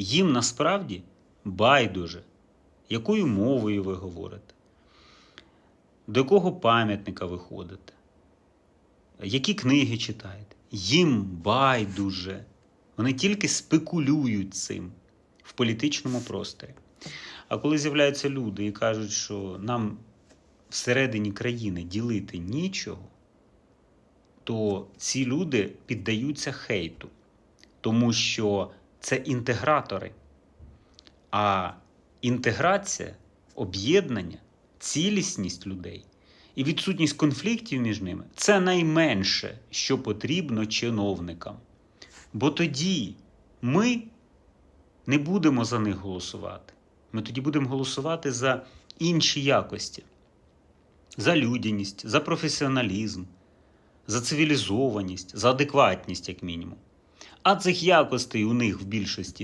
Їм насправді байдуже, якою мовою ви говорите, до якого пам'ятника ви ходите, які книги читаєте. Їм байдуже. Вони тільки спекулюють цим в політичному просторі. А коли з'являються люди і кажуть, що нам всередині країни ділити нічого, то ці люди піддаються хейту, тому що це інтегратори. А інтеграція, об'єднання, цілісність людей і відсутність конфліктів між ними це найменше, що потрібно чиновникам. Бо тоді ми не будемо за них голосувати. Ми тоді будемо голосувати за інші якості, за людяність, за професіоналізм, за цивілізованість, за адекватність, як мінімум. А цих якостей у них в більшості